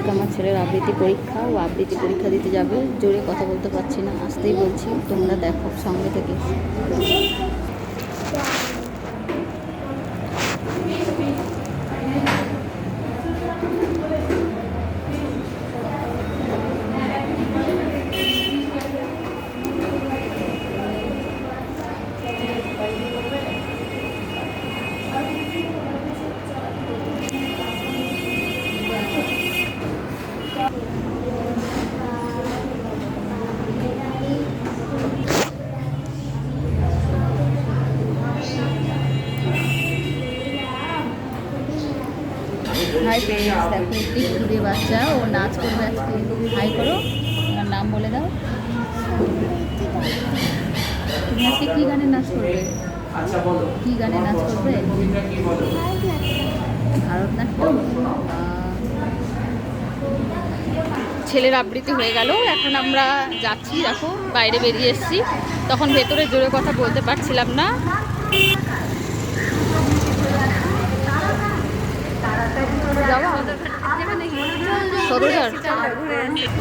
আজকে আমার ছেলের আবৃত্তি পরীক্ষা। ও আবৃত্তি পরীক্ষা দিতে যাবে। জোরে কথা বলতে পারছি না। আসতেই বলছি, তোমরা দেখো সঙ্গে থেকে। হাই পেরেন্টস দেখো একটি ঘুরে বাচ্চা। ও নাচ করবে আজকে। হাই করো। তোমার নাম বলে দাও। তুমি আজকে কী গানে নাচ করবে? আচ্ছা কী গানে নাচ করবে? ভারতনাট্যম। ছেলের আবৃত্তি হয়ে গেল। এখন আমরা যাচ্ছি দেখো বাইরে বেরিয়ে এসেছি। তখন ভেতরে জোরে কথা বলতে পারছিলাম না।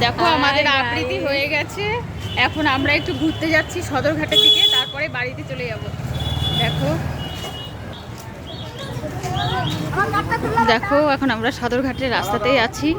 দেখো আমাদের আবৃত্তি হয়ে গেছে। এখন আমরা একটু ঘুরতে যাচ্ছি সদরঘাটের দিকে তারপরে বাড়িতে চলে যাব। দেখো। দেখো এখন আমরা সদরঘাটের রাস্তাতেই আছি।